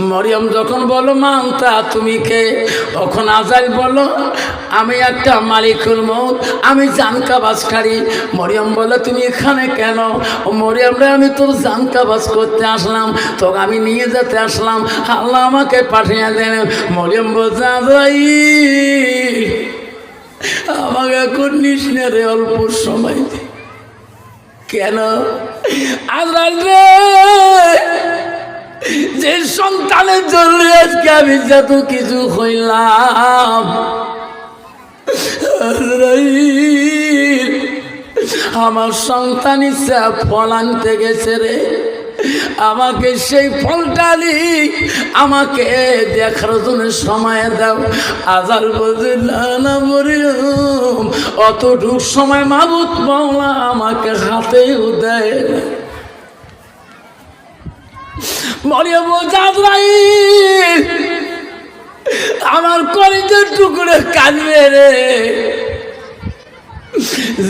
মরিয়ম যখন বলো মা, তা তুমি কে? তখন আজাইল বলো আমি একটা মালিকুল মৌত আমি জানকাবাজকারী মরিয়ম বলে তুমি এখানে কেন? মরিয়ম আমি তোর জানকাবাজ করতে আসলাম, তোকে আমি নিয়ে যেতে আসলাম, আল্লাহ আমাকে পাঠিয়ে দেন। মরিয়ম বলছে, আজাইল, আমাকে এখন নিস রে, অল্প সময়। কেন? আজরাল রে যে সন্তানের জন্য আজকে আমি যত কিছু হইলাম আমার সন্তান ইচ্ছা ফল আনতে গেছে রে আমাকে সেই ফলটালি আমাকে দেখার জন্য সময় দাও আজার বলছে মরিয়ম, অতটুক সময় মাবুত মাওলা আমাকে হাতেও দেয়। মরিয়ম বলছে আজরাইল আমার কলেজের টুকরে কাঁদবে রে।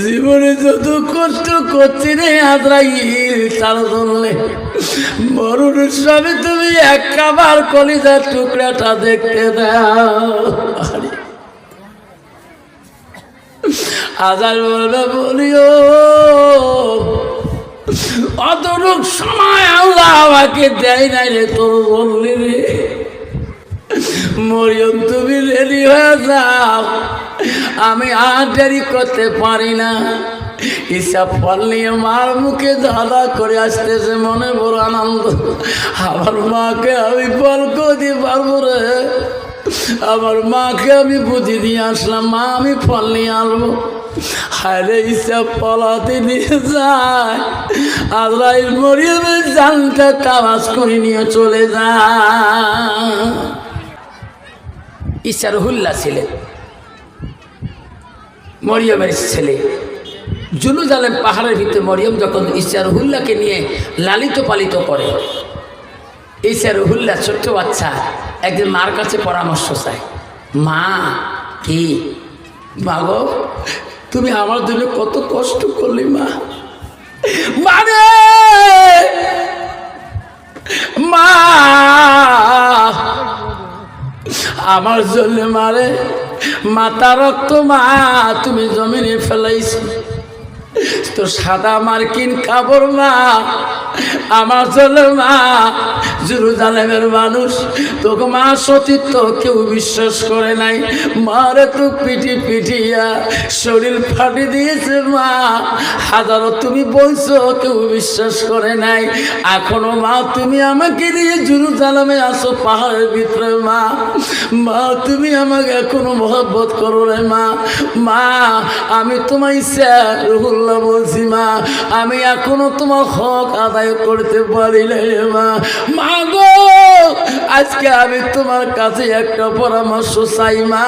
জীবনে যত কষ্ট করছি রে আদ্রাইল তার মরুর সবে তুমি এক কাবার কলিজার টুকরাটা দেখতে দাও। আজার বলবে, বলিও অতটুক সময় আল্লাহ আমাকে দেয় নাই রে তোর বললি রে। মরিয়ম, তুমি রেডি হয়ে যাও। আমি আর দেরি করতে পারি না। হিসাব নিয়ে মার মুখে দাদা করে আসতেছে, মনে বড় আনন্দ। আমার মাকে আমি ফল করতে পারব রে। আমার মাকে আমি বুঝি দিয়ে আসলাম, মা আমি ফল নিয়ে আসব। হায়রে হিসাব পলাতে নিয়ে যায়। আজরাইল মরিয়মের জানটা কাজ করে নিয়ে চলে যায়। ইসারহুল্লাহ ছিলেন মরিয়মের ছেলে। জুলুজ আলেম পাহাড়ের ভিতরে মরিয়ম যখন ইসারহুল্লাহকে নিয়ে লালিত পালিত করে ইসারহুল্লাহ ছোট্ট বাচ্চা একদিন মার কাছে পরামর্শ চায়, মা, কি? মা গো তুমি আমার জন্য কত কষ্ট করলি, মা। মানে মা, আমার জন্য, মারে, মাতা রক্ত, মা, তুমি জমিনে ফেলাইছ। তো সাদা মার্কিন কাপড় মা, আমার জন্য মা, জুরুজালেমের মানুষ। তোকে মা সতীত্ব কেউ বিশ্বাস করে নাই। মারে তো পিটি পিটিয়া শরীর ফাটি দিয়েছে মা। হাজারো তুমি বলছো, কেউ বিশ্বাস করে নাই। এখনও মা, তুমি আমাকে নিয়ে জুরুজালামে আসো পাহাড়ের ভিতরে মা। মা, তুমি আমাকে এখনও মহব্বত করো রে মা। মা, আমি তোমার ইচ্ছা রহুল্লাহ বলছি, মা, আমি এখনও তোমার হক আদায় করতে পারি না মা। মা গো, আজকে আমি তোমার কাছে একটা পরামর্শ চাই, মা।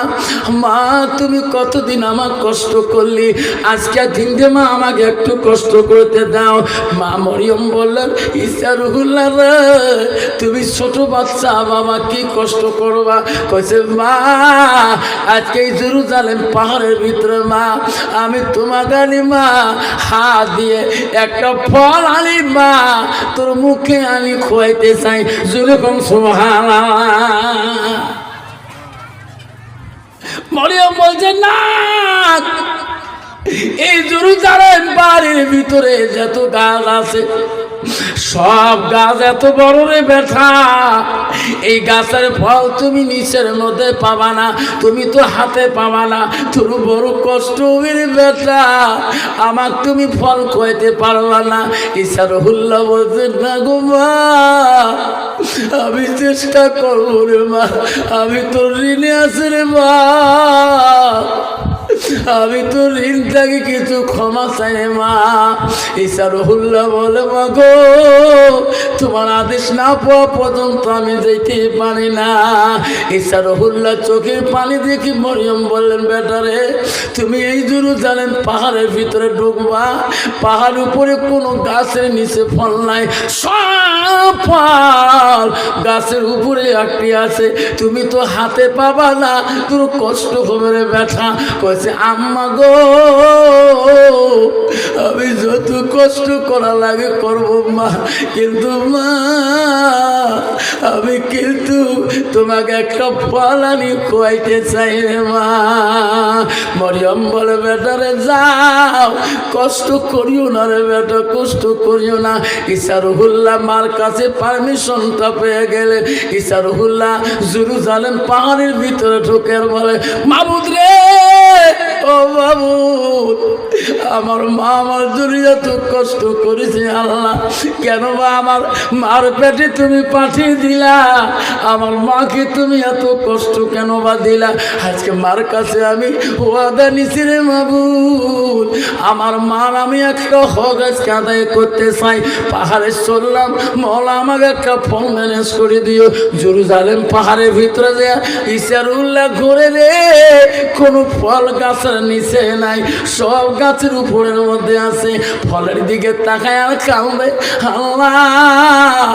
মা, তুমি কতদিন আমার কষ্ট করলি? আজকে দিনকে মা, আমাকে একটু কষ্ট করতে দাও। মা মরিয়ম বললেন ইসা রহুল্লাহ তুমি ছোট বাচ্চা, বাবা, কি কষ্ট করবা? কইছে, মা, আজকে এই জেরুজালেম পাহাড়ের ভিতরে, মা, আমি তোমার গালি, মা হাত দিয়ে একটা ফল আনি, মা, তোর মুখে আমি খোয়াইতে চাই। যেরকম সোহানা মরিয়ম বলছে, না এই জুরুজালেম বাড়ির ভিতরে যত গাছ আছে, সব গাছ এত বড় রে ব্যথা এই গাছের ফল তুমি নিচের মধ্যে পাবা না, তুমি তো হাতে পাবা না। তোর বড় কষ্ট ব্যথা আমার তুমি ফল খাইতে পারবা না। ইসার হুল্লা বলছে না গো মা, আমি চেষ্টা করব রে মা, আমি তোর ঋণে আছে রে মা। আমি তো ঋণ থেকে কিছু ক্ষমা চাই মা। ঈশা রহুল্লাহ বলে, মা গো, তোমার আদেশ না পাওয়া পর্যন্ত আমি যেতে পারি না। ঈশা রহুল্লাহ চোখের পানি দেখি মরিয়ম বললেন বেটারে তুমি এই জুরু জানেন পাহাড়ের ভিতরে ঢুকবা পাহাড় উপরে কোনো গাছের নিচে ফল নাই, সব গাছের উপরে একটি আছে। তুমি তো হাতে পাবা না, তোর কষ্ট হবে রে ব্যথা কয়েছে আম্মা গো, আমি যত কষ্ট করা লাগে করব, মা। কিন্তু মা, আমি কিন্তু তোমাকে একটা ফল আমি চাই রে, মা। মরিয়ম বলে বেটারে যাও। কষ্ট করিও না রে, বেটা, কষ্ট করিও না। ইসারুহুল্লাহ মার কাছে পারমিশনটা পেয়ে গেলে ইসারুহুল্লাহ জুরুজালেম পাহাড়ের ভিতরে ঢোকে আর বলে, মাবুদ রে ও মাবুদ আমার মা আমার জন্য এত কষ্ট করেছে আল্লাহ। কেন বা আমার মার পেটে তুমি পাঠিয়ে দিলা, আমার মাকে তুমি এত কষ্ট কেন বা দিলা। আজকে মার কাছে আমি ওয়াদা নিছি রে মাবুদ আমার মার আমি একটা হক আজকে আদায় করতে চাই। পাহাড়ে চললাম, মলা আমাকে একটা ফোন ম্যানেজ করে দিও। জেরুজালেম পাহাড়ের ভিতরে দেয়া ইসার উল্লাহ ঘুরে রে, কোনো ফল গাছের নিচে নাই। সব গাছের উপরের মধ্যে আছে। ফলের দিকে তাকায় আর কামড়ে আল্লাহ,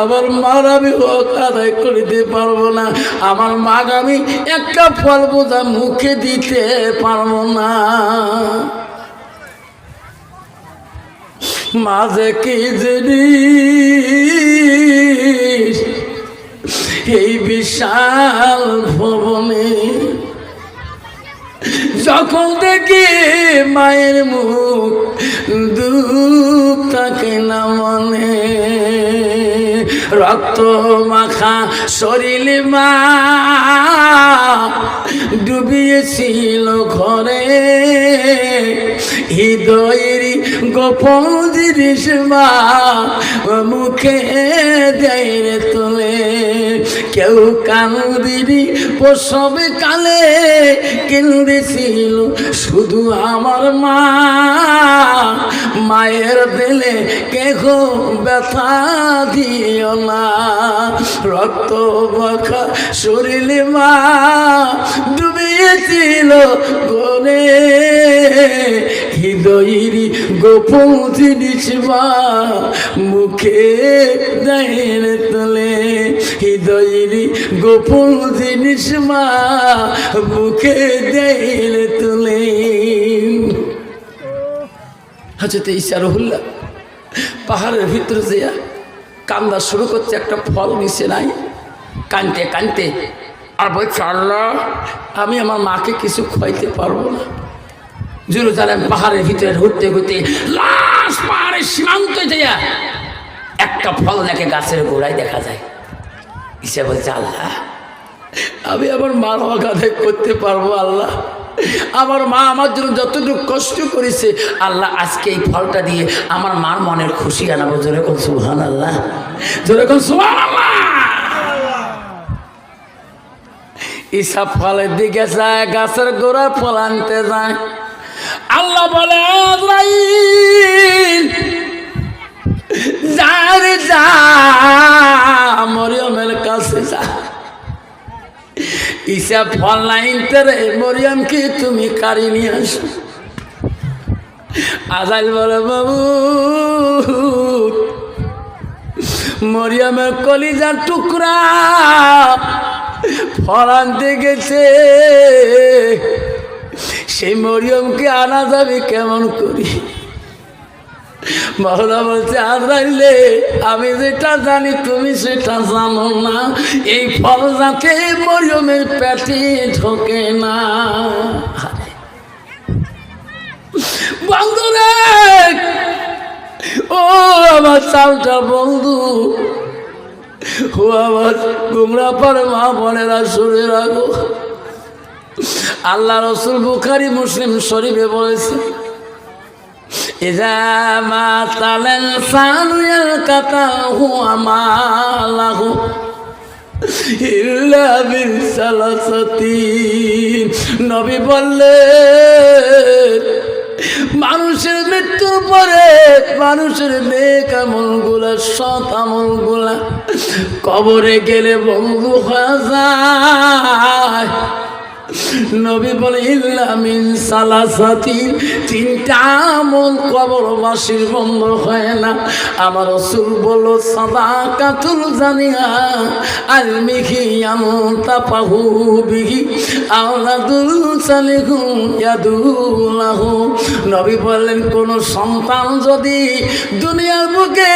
আমার মার আমি হক আদায় করিতে পারব না। আমার মাগ আমি একটা ফল বোঝা মুখে দিতে পারব না। মাঝে কি জিনিস? এই বিশাল ভবনে যখন দেখি মায়ের মুখ দুঃখ থাকে না মনে। রক্ত মাখা শরীরে মা ডুবিয়েছিল ঘরে। হৃদয়ের গোপন মা মুখে দেয় তোলে। কেউ কান্দিনি প্রসবে কালে কেন্দেছিল শুধু আমার মা। মায়ের দিলে কেহ ব্যথা দিও না। রক্ত মাখা শরীরে মা ডুবিয়েছিল গনে। হৃদয়ের গোপন জিনিস মা, মুখে দেয় তোলে। হৃদয়ের গোপন জিনিস মা, মুখে দেয় তোলে। হজরত ঈশা রহুল্লা পাহাড়ের ভিতরে যেয়া কান্দা শুরু করছে, একটা ফল নিচে নাই। কানতে কানতে। আর বলছে, আল্লাহ, আমি আমার মাকে কিছু খাইতে পারব না। জেরুজালেম পাহাড়ের ভিতরে ঘুরতে ঘুরতে লাশ পাহাড়ের সীমান্ত যাইয়া একটা ফল দেখে গাছের গোড়ায় দেখা যায়। ইসে বলছে, আল্লাহ, আমি আমার মার আদায় করতে পারব, আল্লাহ। আমার মা আমার জন্য যতটুকু কষ্ট করেছে, আল্লাহ আজকে এই ফলটা দিয়ে আমার মার মনের খুশি আনাবো। জোরে কোন সুহান আল্লাহ জোরে কোন সুহান ঈশা ফলের দিকে যায়, গাছের গোড়া ফল আনতে যায়। আল্লাহ বলে, আজরাইল যা রে যা, মরিয়মের কাছে যা। ঈশা ফল নাইনতে রে মরিয়মকে তুমি কারি নিয়ে আসো? আজাইল বলে, বাবু, মরিয়মের কলিজার টুকরা ফল আনতে গেছে। সেই মরিয়মকে আনা যাবে কেমন করি? মহলা বলছে আজরাইলে আমি যেটা জানি, তুমি সেটা জানো না। এই ফল যাতে মরিয়মের পেটে ঢোকে না। বন্ধুরে, ও আমার চালটা বন্ধু। ও আমার গুমরা পরে মা বোনেরা শুনে রাখো আল্লাহ রসুল বুখারি মুসলিম শরীফে বলেছে إذا مات الإنسان يلقطه أماله إلا من ثلاثة নবী বললেন মানুষের মৃত্যুর পরে মানুষের নেক আমল গুলা সৎ আমল গুলা কবরে গেলে বন্ধু হয়ে যায় নবী বলে ইল্লামিন সালাসাতি তিনটা আমল কবরবাসীর বন্ধ হয় না। আমার রসুল বলল সাদা কাতুল জানিয়া আল মিহি আমন তাপাহু বিহি, আওলাদুল সালিহু ইয়াদুলাহু। নবী বললেন, কোন সন্তান যদি দুনিয়ার বুকে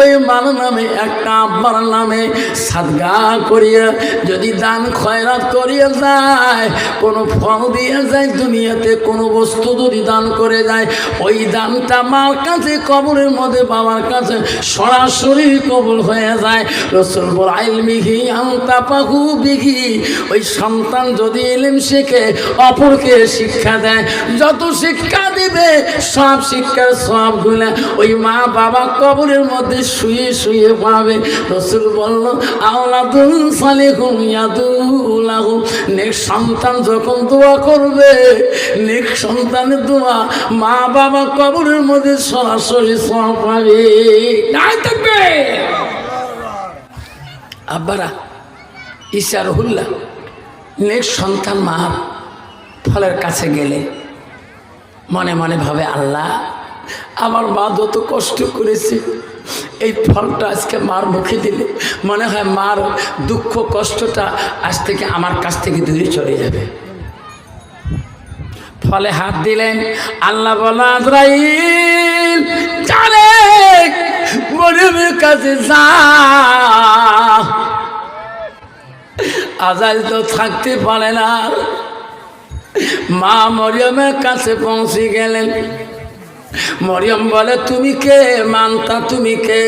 ওই মাল নামে, একটা আব্বার নামে সাদগা করিয়া, যদি দান খয়রাত করিয়া যায় কোনো ফল দিয়ে যায়, দুনিয়াতে কোনো বস্তু যদি দান করে যায়, ওই দানটা মার কাছে, কবরের মধ্যে বাবার কাছে সরাসরি কবল হয়ে যায়। রসুল আইল মিহি আন্তা পাহু বিঘি ওই সন্তান যদি এলেন শেখে, অপরকে শিক্ষা দেয়, যত শিক্ষা দিবে, সব শিক্ষার সবগুলা ওই মা বাবা কবরের মধ্যে শুয়ে শুয়ে পাবে রসুল বলল আওলাদুল ইয়াদুলাহু। নেক্সট সন্তান যখন দোয়া করবে নেক্সট সন্তানের দোয়া মা বাবা কবরের মধ্যে সরাসরি সব পাবে। নাই থাকবে আব্বারা ঈশার হুল্লা নেক্সট সন্তান মার ফলের কাছে গেলে মনে মনে ভাবে, আল্লাহ আমার মা যত কষ্ট করেছে, এই ফলটা আজকে মার মুখে দিলে। মনে হয় মার দুঃখ, কষ্টটা আজ থেকে আমার কাছ থেকে দূরে চলে যাবে। ফলে হাত দিলেন আল্লাহ বলা কাছে যা। তো থাকতে পারে না। মা মরিয়মের কাছে পৌঁছে গেলেন। মরিয়ম বলে, তুমি কে? মানতা তুমি কে?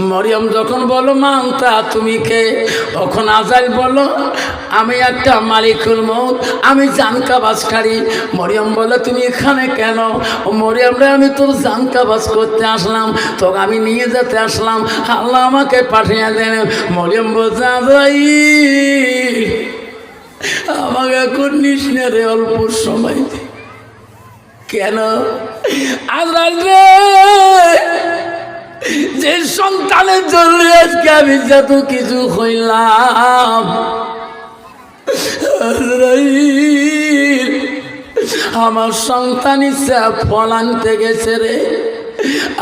মরিয়ম যখন বলো মানতা তুমি কে? তখন আজাল বলো আমি একটা মালিকুল মৌত আমি জানকাবাজকারী মরিয়ম বলে তুমি এখানে কেন? মরিয়ম রে, আমি তোর জানকাবাজ করতে আসলাম, তোকে আমি নিয়ে যেতে আসলাম, আল্লাহ আমাকে পাঠিয়ে দেন। মরিয়ম বলছে আজরাইল আমাকে এখন নিস রে, অল্প সময়। কেন? রে, যে সন্তানের জন্য আজকে আমি যত কিছু হইলাম আমার সন্তান ইচ্ছা ফল আনতে গেছে রে।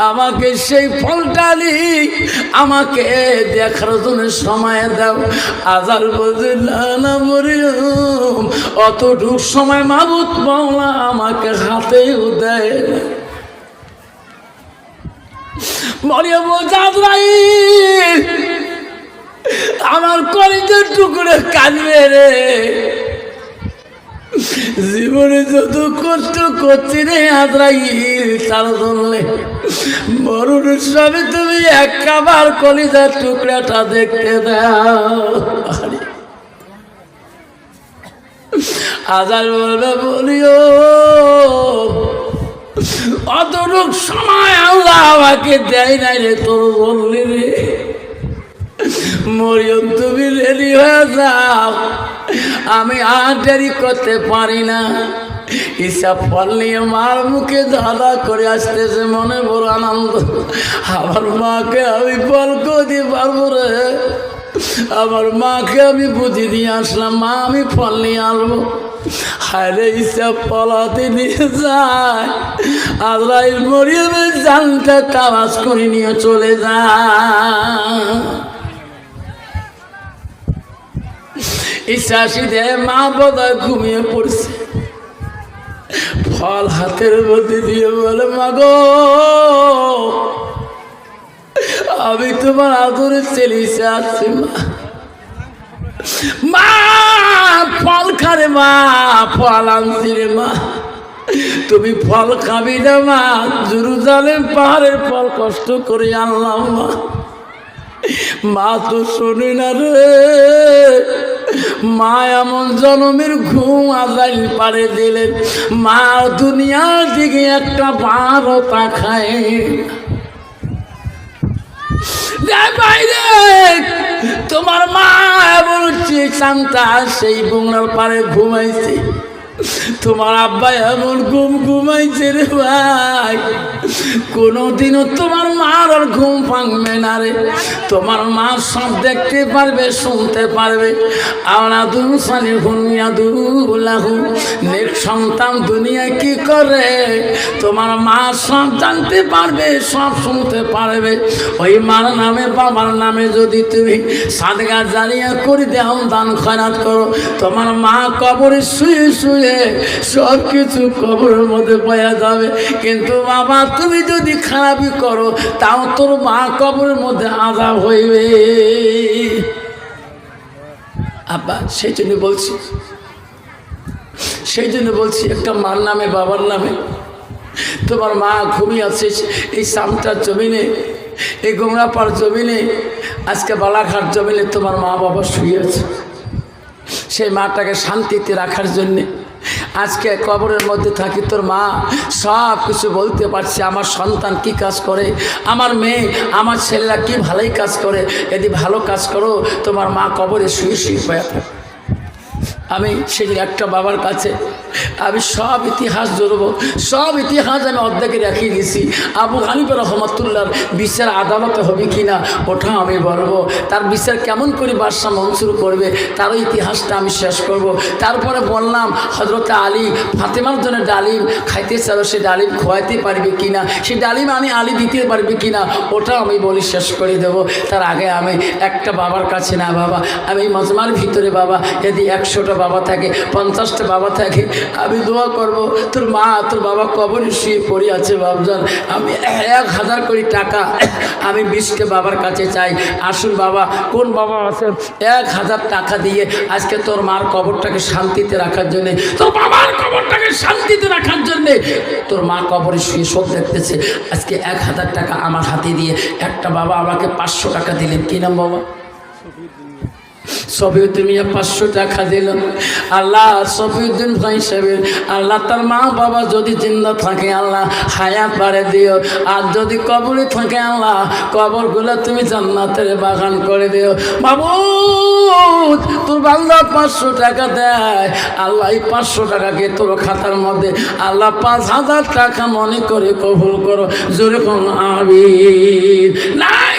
আমাকে সেই ফলটা ফলটালি আমাকে দেখার জন্য সময় দাও। আজার বলছে, না অতটুক সময় মাবুত মাওলা আমাকে হাতেও দেয় আমার কলেজের টুকরে কাঁদবে রে। জীবনে যত কষ্ট করছি রে আজরাইল তার জন্য। মরুর তুমি এক কাবার কলিজার টুকরাটা দেখতে দাও। আজার বলবে, বলিও, অতটুক সময় আল্লাহ আমাকে দেয় নাই রে তোর বললি রে। মরিয়ম, তুমি রেডি হয়ে যাও। আমি আর দেরি করতে পারি না। হিসাব ফল নিয়ে মার মুখে দাদা করে আসতেছে মনে বড় আনন্দ। আমার মাকে আমি ফল করে পারব রে। আমার মাকে আমি বুঝি দিয়ে আসলাম, মা, আমি ফল নিয়ে আসব। হায়রে হিসাব পলাতে নিয়ে যায়। আজরাইল মরিয়মের জানটা কাজ করে নিয়ে চলে যায়। ইচ্ছাসীতে মা বোধহয় ঘুমিয়ে পড়ছে। ফল হাতের মধ্যে দিয়ে বলে মাগো আমি তোমার আদরে চেলিছে আসছি মা। মা, ফল খারে মা, ফল আনছি রে মা। তুমি ফল খাবি না মা, জুরুজালেম পাহাড়ের ফল কষ্ট করে আনলাম মা। মা তো শোনে না রে মা এমন জনমের ঘুম আজাই পারে দিলেন। মা দুনিয়ার দিকে একটা বারো তাকায় খায় তোমার মা শান্তা সেই বুংলার পারে ঘুমাইছে। তোমার আব্বা এমন ঘুম ঘুমাইছে রে ভাই। কোনোদিনও তোমার মার আর ঘুম ভাঙবে না রে। তোমার মা সব দেখতে পারবে, শুনতে পারবে। আমরা দু সালে ঘুমিয়া দুলাহু নেক সন্তান দুনিয়ায় কি করে? তোমার মা সব জানতে পারবে, সব শুনতে পারবে। ওই মার নামে, বাবার নামে যদি তুমি সাদগা জারিয়া করে দেও দান খয়রাত করো। তোমার মা কবরে শুয়ে শুয়ে সব কিছু কবরের মধ্যে পাওয়া যাবে। কিন্তু বাবা, তুমি যদি খারাপই করো, তাও তোর মা কবরের মধ্যে আজাব হইবে। আব্বা, সেই জন্য বলছি, সেই জন্য বলছি, একটা মার নামে, বাবার নামে, তোমার মা ঘুমিয়ে আছে, এই সামটার জমিনে, এই গোমরাপাড় জমিনে, আজকে বালাঘাট জমিনে তোমার মা বাবা শুয়ে আছে। সেই মাটাকে শান্তিতে রাখার জন্যে আজকে কবরের মধ্যে থাকি, তোর মা সব কিছু বলতে পারছে, আমার সন্তান কি কাজ করে, আমার মেয়ে, আমার ছেলেরা কি ভালোই কাজ করে, যদি ভালো কাজ করো, তোমার মা কবরে শুয়ে শুয়ে হয়ে থাকে আমি সেই একটা বাবার কাছে আমি সব ইতিহাস জড়ব, সব ইতিহাস আমি অর্ধেকে রেখে দিয়েছি আবু হানিফা রহমতুল্লার বিচার আদালতে হবে কি না ওটা আমি বলব। তার বিচার কেমন করে বাদশাহ মনসুর করবে, তারও ইতিহাসটা আমি শেষ করব। তারপরে বললাম হজরত আলী ফাতেমার জন্য ডালিম খাইতে চাও সে ডালিম খোয়াইতে পারবে কি না সে ডালিম আমি আলী দিতে পারবে কি না ওটা আমি বলি শেষ করে দেব। তার আগে আমি একটা বাবার কাছে, না বাবা, আমি মজমার ভিতরে বাবা যদি একশোটা বাবা থাকে, পঞ্চাশটা বাবা থাকে, আমি দোয়া করব, তোর মা, তোর বাবা কবরে শুয়ে পড়ে আছে বাবজান আমি এক হাজার কোটি টাকা আমি বিশকে বাবার কাছে চাই। আসুন বাবা, কোন বাবা আছেন এক হাজার টাকা দিয়ে আজকে তোর মার কবরটাকে শান্তিতে রাখার জন্যে, তোর বাবার কবরটাকে শান্তিতে রাখার জন্যে তোর মা কবরে শুয়ে সব দেখতেছে। আজকে এক হাজার টাকা আমার হাতে দিয়ে একটা বাবা আমাকে পাঁচশো টাকা দিলেন। কি নাম বাবা? সফিউদ্দিন মিয়া পাঁচশো টাকা দিল। আল্লাহ সফিউদ্দিন ভাই সাহেবের, আল্লাহ তার মা বাবা যদি জিন্দা থাকে হায়াত দিও। আর যদি কবরে থাকে তুমি জান্নাতের বাগান করে দিও। বাবু তোর বাংলা পাঁচশো টাকা দেয়। আল্লাহ এই পাঁচশো টাকাকে তোর খাতার মধ্যে, আল্লাহ পাঁচ হাজার টাকা মনে করে কবুল করো। জোরে কোন আবি নাই!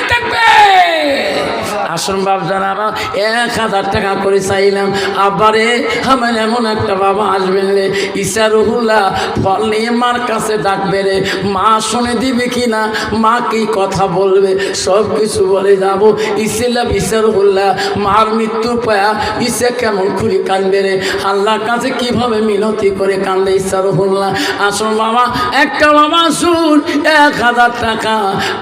আসন বাপ জানারা এক হাজার টাকা করে চাইলাম। আবারে আমার এমন একটা বাবা আসবেন রে। ঈশা রহুল্লাহ, ফল নিয়ে মার কাছে ডাকবে রে। মা শুনে দিবে কি না মা কি কথা বলবে? সব কিছু বলে যাব। ইসিল্লা ঈশা রহুল্লাহ, মার মৃত্যু পায়া ঈশা কেমন খুলি কানবে রে? আল্লাহর কাছে কীভাবে মিনতি করে কান্দে ঈশা রহুল্লাহ? আসুন বাবা, একটা বাবা আসুন, এক হাজার টাকা।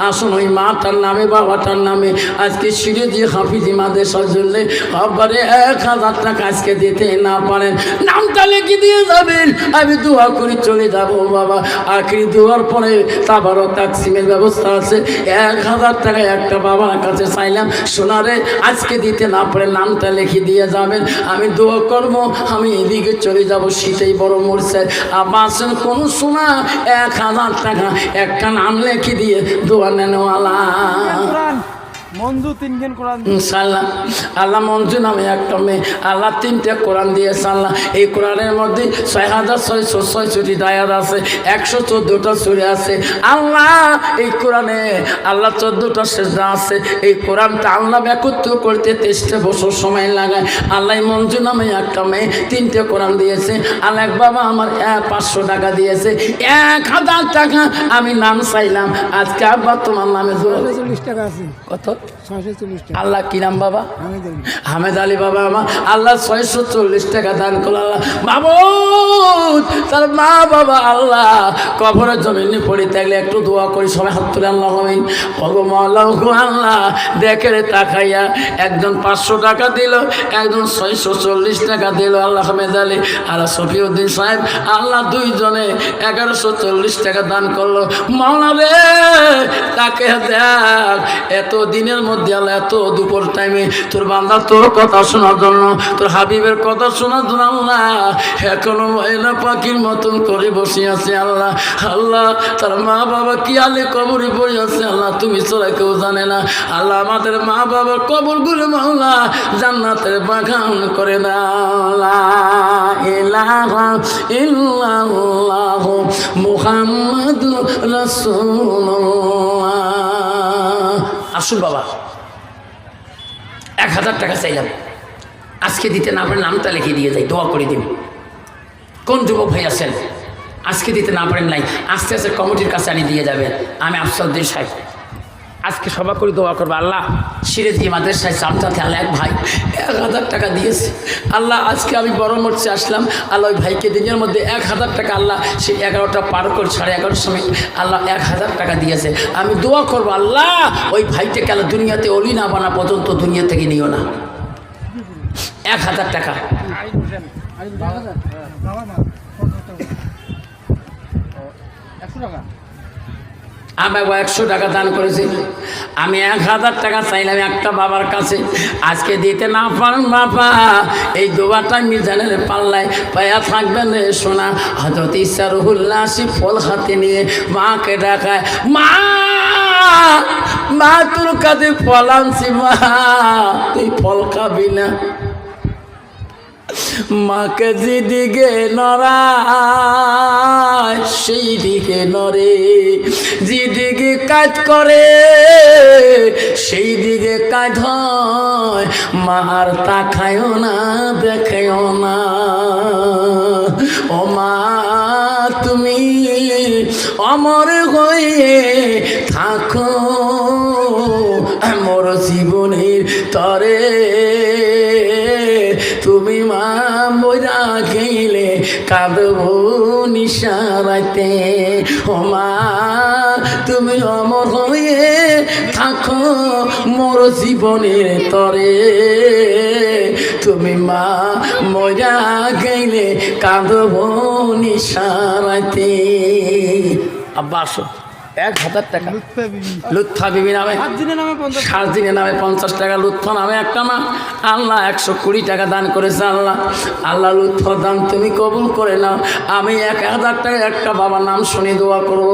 আসুন ওই মাটার নামে, বাবাটার নামে। আজকে সিঁড়ে দিয়ে হাফিজি মাদের সজলে আবারে এক হাজার টাকা আজকে দিতে না পারেন। নামটা লিখে দিয়ে যাবেন। আমি দোয়া করে চলে যাব, বাবা। আখরি দোয়ার পরে তারপরও তাকসিমের ব্যবস্থা আছে। এক হাজার টাকা একটা বাবার কাছে চাইলাম, সোনারে আজকে দিতে না পারে, নামটা লিখে দিয়ে যাবেন। আমি দোয়া করব, আমি এদিকে চলে যাব শীতেই বড় মরছে। আবাসেন কোনো সোনা, এক হাজার টাকা, একটা নাম লিখে দিয়ে দোয়া নেনওয়ালা। কোরআন মঞ্জু কোরআন আল্লাহ মঞ্জু নামে একটা মেয়ে। আল্লাহ তিনটে কোরআন দিয়েছে আল্লাহ এই কোরআনের মধ্যে ছয় হাজার ছয়শো আছে একশো চোদ্দোটা সুরে আছে। আল্লাহ এই কোরআনে আল্লাহ চোদ্দোটা আছে। এই কোরআনটা আল্লাহ করতে বছর সময় লাগায়। আল্লাহ মঞ্জু নামে একটা মেয়ে তিনটে কোরআন দিয়েছে। আল্লাহ বাবা আমার পাঁচশো টাকা দিয়েছে। এক হাজার টাকা আমি নাম চাইলাম। আজকে আবার তোমার নামে চল্লিশ টাকা আছে। কত? আল্লাহ কি নাম বাবা? হামেদ আলী। বাবা আমার। আল্লাহ ছয়শো চল্লিশ টাকা দান করল আল্লাহ। বাবু তার মা বাবা আল্লাহ। কবরের জমিনে পড়ে থাকলে একটু দোয়া করি। সবাই হাত তুলে আল্লাহ হবেন আল্লাহ। দেখে রে তাকাইয়া একজন পাঁচশো টাকা দিল একজন ছয়শো চল্লিশ টাকা দিল আল্লাহ হামেদ আলী। আল্লাহ শফিউদ্দিন সাহেব আল্লাহ দুইজনে এগারোশো চল্লিশ টাকা দান করল। মাওলা রে তাকে দেখ এত দিনে দুনিয়ার মধ্যে আল্লাহ এত দুপুর টাইমে তোর বান্দা তোর কথা শোনার জন্য, তোর হাবিবের কথা শোনার জন্য আল্লাহ এখনও ময়না পাখির মতন করে বসে আছে আল্লাহ। আল্লাহ, তার মা বাবা কি আলে কবরে পড়ে আছে আল্লাহ, তুমি ছাড়া কেউ জানে না। আল্লাহ আমাদের মা বাবার কবরগুলো মাওলা জান্নাতের বাগান করে দাও মুহাম্মাদুর রাসূলুল্লাহ। আসুন বাবা। এক হাজার টাকা চাইলাম। আজকে দিতে না পারেন, নামটা লিখে দিয়ে যাই, দোয়া করে দিন। কোন যুবক ভাই আছেন? আজকে দিতে না পারেন নাই, আস্তে আস্তে কমিটির কাছে আনি দিয়ে যাবেন। আমি আফসরদ্দিন সাহেব। আজকে সভা করে দোয়া করব আল্লাহ সিরে দিয়ে মাদ্রাসায় চামচাতে আল্লাহ এক ভাই এক হাজার টাকা দিয়েছে আল্লাহ আজকে আমি বড় মোর্চে আসলাম আল্লাহ ওই ভাইকে দিনের মধ্যে এক হাজার টাকা আল্লাহ সে এগারোটা পার করে সাড়ে এগারোটার সময় আল্লাহ এক হাজার টাকা দিয়েছে আমি দোয়া করব আল্লাহ ওই ভাইটাকে আল্লাহ দুনিয়াতে অলি না বানা পর্যন্ত দুনিয়া থেকে নিও না এক হাজার টাকা আমি একবার একশো টাকা দান করেছি। আমি এক হাজার টাকা চাইলাম একটা বাবার কাছে। আজকে দিতে না পারেন বাবা। এই দোয়াটা মিজানের পাল্লায় পায়া থাকবেন রে সোনা। হজরত ইসা রহুল্লা ফল হাতে নিয়ে মাকে ডাকায়, মা মা তোর কাছে ফল আনছি মা। তুই ফল খাবি না। মাকে যেদিকে নড়ায় সেই দিকে নড়ে। যেদিকে কাজ করে সেই দিকে কাজ হয়। মার তাকায়ও না, দেখেও না। ও মা, তুমি অমর হয়ে থাকো। মোর জীবনের তরে কাঁদব নিশারাতে ও মা, তুমি অমর হয়ে থাকো মোর জীবনের তরে। তুমি মা মজা গেলে কাঁদব নিশারাতে আব্বা, আসো। এক হাজার টাকা। লুৎফা বিবি। নামে সাত দিনের নামে পঞ্চাশ টাকা। লুৎফা নামে একটা মা। আল্লাহ একশো কুড়ি টাকা দান করেছে আল্লাহ। আল্লাহ লুৎফর দান তুমি কবুল করে নাও। আমি এক হাজার টাকা একটা বাবার নাম শুনে দোয়া করব।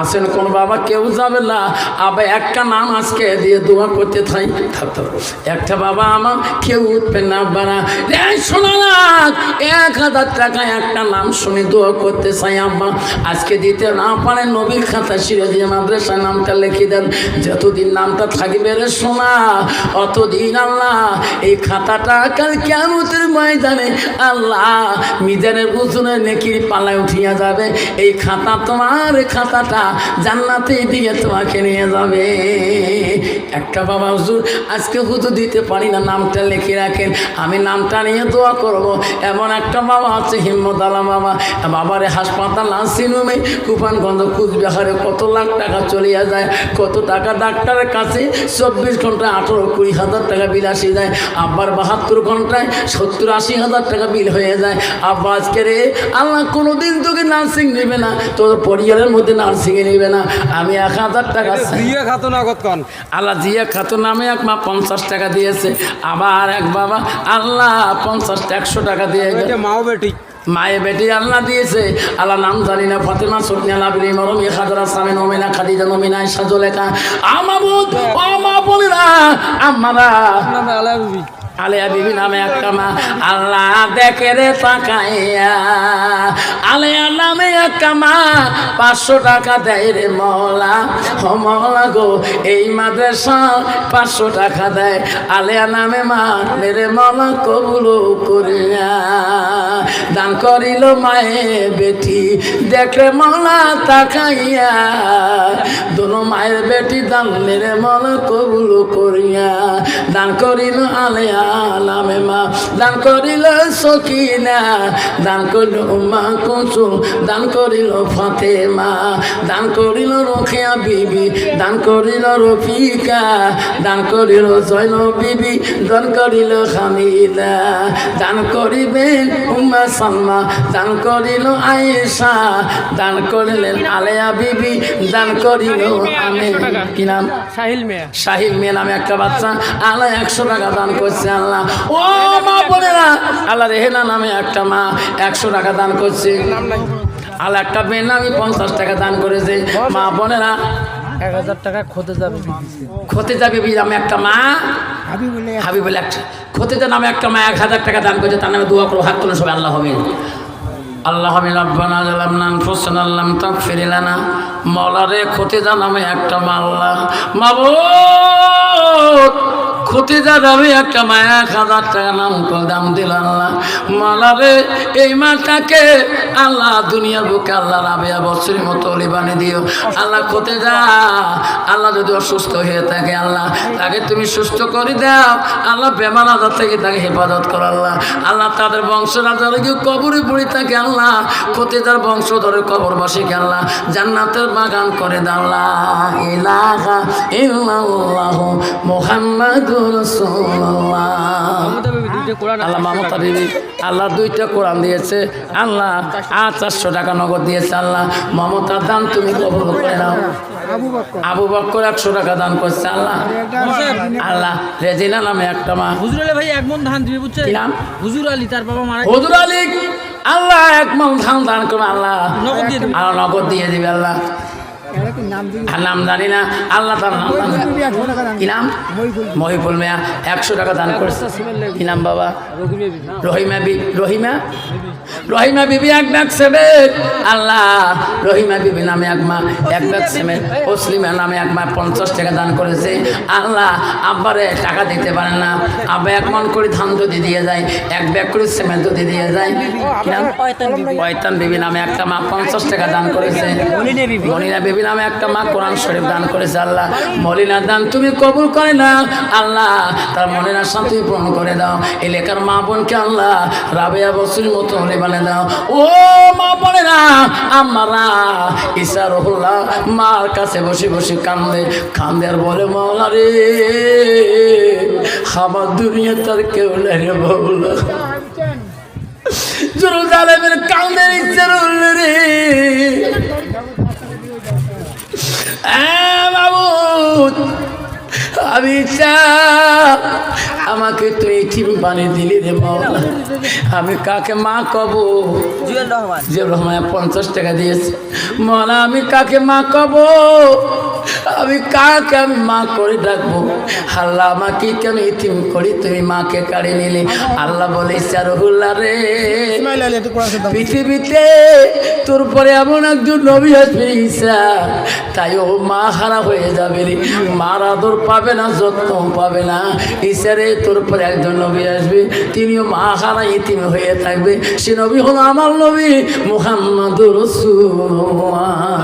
আসেন কোন বাবা? কেউ যাবে না। আবার একটা নাম আজকে দিয়ে দোয়া করতে থাই। থাকতো একটা বাবা আমার কেউ উঠবে না বানা শোনা না এক হাজার টাকা একটা নাম শুনে দোয়া করতে চাই আব্বা। আজকে দিতে না পারে নবীর খাতা শিরে দিয়ে মাদ্রাসায় নামটা লিখে দেন। যতদিন নামটা থাকবে রে সোনা, অতদিন আল্লাহ, এই খাতাটা কাল কেমতের ময়দানে আল্লাহ মিজানের উজনে নেকির পালায় উঠিয়া যাবে। এই খাতা তোমার খাতাটা জান্নাতে দিয়ে তোমাকে নিয়ে যাবে। একটা বাবা হুজুর, আজকে হুজুর দিতে পারি না, নামটা লিখে রাখেন। আমি নামটা নিয়ে দোয়া করব। এমন একটা বাবা আছে, হিম্মত আলা বাবা। বাবারে হাসপাতাল, নার্সিংহোমে কুপানগঞ্জ কুচবিহারে কত লাখ টাকা চলিয়া যায় কত টাকা ডাক্তারের কাছে? চব্বিশ ঘন্টায় আঠেরো কুড়ি হাজার টাকা বিল আসি যায়। আব্বার বাহাত্তর ঘন্টায় সত্তর আশি হাজার টাকা বিল হয়ে যায়। আব্বা আজকে রে আল্লাহ কোনোদিন তোকে নার্সিং নেবে না তোর পরিবারের মধ্যে নার্সিংয়ে নেবে না। আমি এক হাজার টাকা জিয়া দিয়ে খাতো না কতক্ষণ আল্লাহ জিয়া খাতুন নামে এক মা পঞ্চাশ টাকা দিয়েছে। আবার এক বাবা আল্লাহ পঞ্চাশ একশো টাকা দিয়ে মাও বেটি। মায়ে বেটি আল্লাহ দিয়েছে। আল্লাহ নাম জানি না, ফাতেমা সুটনি লাবিনী মরমি এ সামে নমিনা, খাদিজা নমিনা, সাজো লেখা। আমাবুদ আমা বলিরা আমারা আলিয়া বিবি নামে একটা মা, আল্লাহ দেখে রে তাকাইয়া। আলিয়া নামে একটা মা, পাঁচশো টাকা দেয় রে মহলা ও মহলা গো, এই মাদ্রাসা পাঁচশো টাকা দেয়। আলিয়া নামে মা, মেরে মলা কবুল করিয়া। দান করিল মায়ে বেটি দেখে মলা তাকাইয়া। দোনো মায়ের বেটি দান, মেরে মলা কবুল করিয়া। দান করিল আলেয়া নামে মা দান করিল সকিনা দান করিল উম্মা কুসুম দান করিল ফাতেমা দান করিল রখিয়া বিবি দান করিল রফিকা দান করিল জৈন বিবি দান করিল হামিদা দান করিবেন উম্মা সালমা দান করিল আয়েশা দান করিলেন আলেয়া বিবি দান করিল আমি কি নাম? সাহিল মেয়া। শাহিদ মেয়ে নামে একটা বাচ্চা আল্লাহ একশো টাকা দান করছে আল্লাহ। ও মা বোনেরা আল্লাহ রেহেনা নামে একটা মা একশো টাকা দান করছে। আল্লাহ একটা মেয়ের নামে পঞ্চাশ টাকা দান করেছে। মা বোনেরা এক হাজার টাকা খোঁজে যাবে খতে যাবে নামে একটা মা। হাবি বলে একটা খতেতে নামে একটা মা এক হাজার টাকা দান করেছে। তার নামে দোয়া করো হাত তুলে সবাই আল্লাহ হবে আল্লাহ আমি রব্বানা জালামনা আনফুসানা লাম তাগফির লানা। মওলারে খতিজা নামে একটা মাল্লা মাবুদ খতিজা নামে একটা মায়া এক হাজার টাকা নাম দাম দিল আল্লাহ। মালারে এই মাটাকে আল্লাহ দুনিয়ার বুকে আল্লাহ রাবেয়া বছরের মতো লিবানি দিও। আল্লাহ খতিজা, আল্লাহ যদি অসুস্থ হয়ে থাকে আল্লাহ, তাকে তুমি সুস্থ করে দাও। আল্লাহ বেমার আজার থেকে তাকে হেফাজত করো আল্লাহ। আল্লাহ তাদের বংশরা যারা কেউ কবরে পড়ে থাকে আল্লাহ, খতিজার বংশ ধরে কবর কবরবাসীকে আল্লাহ জান্নাতের বাগান করে দাও। আল্লাহ ইলাহা আল্লাহ মামতা বিবি আল্লাহ দুইটা কোরআন দিয়েছে। আল্লাহ আর চারশো টাকা নগদ দিয়েছে আল্লাহ। মমতার দান তুমি কবল করে নাও। আবু বক্কর একশো টাকা দান করছে আল্লাহ। আল্লাহ রেজিনা নামে একটা মা। হুজুর আলী ভাই এক মন ধান দিবে বুঝছে নাম? হুজুর আলী তার বাবা মারা হজুর আলী আল্লাহ এক মন ধান দান করবে আল্লাহ। নগদ আল্লাহ নগদ দিয়ে দিবে আল্লাহ। আর নাম জানি না। আল্লাহ তার নাম কি নাম? মহিপুল মেয়া। একশো টাকা দান করছে। কি নাম বাবা? রহিমা বি রহিমা? রহিমা বিবি। এক ব্যাগ সেভেন আল্লাহ রহিমা বিবি নামে এক মা এক ব্যাগ সেভেন মুসলিমা নামে এক মা পঞ্চাশ টাকা দান করেছে। আল্লাহ আব্বারে টাকা দিতে পারে না। আব্বা এক মন করে ধান যদি দিয়ে যায় এক ব্যাগ করে সিমেন্ট যদি দিয়ে যায়। পয়তান বিবি। নামে একটা মা পঞ্চাশ টাকা দান করেছে। বিবি নামে একটা মা কোরআন শরীফ দান করেছে, আল্লাহ মলিনার দান তুমি কবুল করে না আল্লাহ, তার মলিনার শান্তি পূরণ করে দাও। এলাকার মা বোনকে আল্লাহ রাবেয়া বসুর মতো হলে বলে দাও। ও মা বলে না আমারা ঈশা রহুল্লাহ মার কাছে বসে বসে কান্দে কান্দে আর বলে মাওলা রে আমার দুনিয়া তার কেউ নেই রে আমি আমাকে তো টিম বানিয়ে দিলি রে মাওলা আমি কাকে মা কব? যে রহমান পঞ্চাশ টাকা দিয়েছে। মলা আমি কাকে মা কব? আমি কাকে আমি মা করে ডাকবো? আল্লাহ আমাকে কেন ইতিম করি? তুমি মাকে কাড়ে নিলে। আল্লাহ বলে রে পৃথিবীতে তোর পরে এমন একজন নবী আসবে ঈশা তাই ও মা হারা হয়ে যাবে রে। মার আদর পাবে না যত্ন পাবে না। ঈশারে তোর পরে একজন নবী আসবে। তিনিও মা হারা ইতিম হয়ে থাকবে। সে নবী হলো আমার নবী মুহাম্মাদুর রাসূলুল্লাহ।